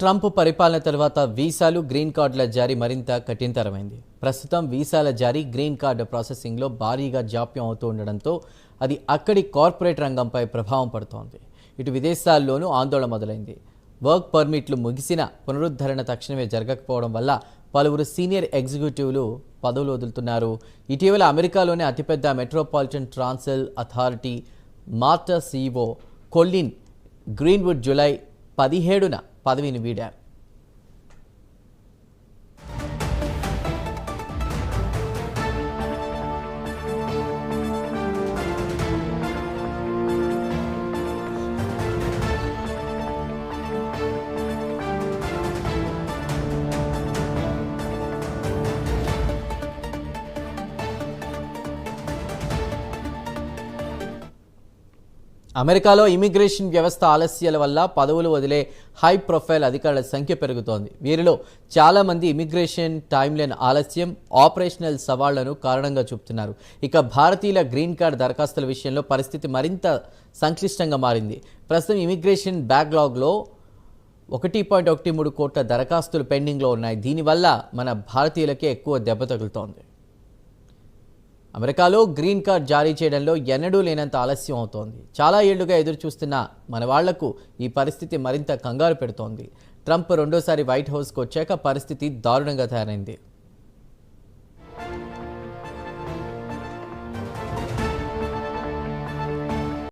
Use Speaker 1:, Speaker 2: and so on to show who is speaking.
Speaker 1: Trump పరిపాలన తర్వాత వీసాలు గ్రీన్ కార్డుల జారీ మరింత కఠినతరమైంది. ప్రస్తుతం వీసాల జారీ గ్రీన్ కార్డు ప్రాసెసింగ్లో భారీగా జాప్యం అవుతూ ఉండడంతో అది అక్కడి కార్పొరేట్ రంగంపై ప్రభావం పడుతోంది. ఇటు విదేశాల్లోనూ ఆందోళన మొదలైంది. వర్క్ పర్మిట్లు ముగిసిన పునరుద్ధరణ తక్షణమే జరగకపోవడం వల్ల పలువురు సీనియర్ ఎగ్జిక్యూటివ్లు పదవులు వదులుతున్నారు. ఇటీవల అమెరికాలోని అతిపెద్ద metropolitan transit authority MARTA CEO Collie Greenwood July పదిహేడున பதவி நீடித்தார் అమెరికాలో ఇమిగ్రేషన్ వ్యవస్థ ఆలస్యాల వల్ల పదవులు వదిలే హై ప్రొఫైల్ అధికారుల సంఖ్య పెరుగుతోంది. వీరిలో చాలా మంది ఇమిగ్రేషన్ టైమ్లైన్ ఆలస్యం ఆపరేషనల్ సవాళ్ళను కారణంగా చూపుతున్నారు. ఇక భారతీయుల గ్రీన్ కార్డ్ దరఖాస్తుల విషయంలో పరిస్థితి మరింత సంక్లిష్టంగా మారింది. ప్రస్తుతం ఇమిగ్రేషన్ బ్యాక్లాగ్లో ఒకటి పాయింట్ ఒకటి మూడు కోట్ల దరఖాస్తులు పెండింగ్లో ఉన్నాయి. దీనివల్ల మన భారతీయులకే ఎక్కువ దెబ్బ తగులుతోంది. అమెరికాలో గ్రీన్ కార్డ్ జారీ చేయడంలో ఎన్నడూ లేనంత ఆలస్యం అవుతోంది. చాలా ఏళ్ళుగా ఎదురు చూస్తున్న మన వాళ్ళకు ఈ పరిస్థితి మరింత కంగారు పెడుతోంది. ట్రంప్ రెండోసారి వైట్ హౌస్కు వచ్చాక పరిస్థితి దారుణంగా తయారైంది.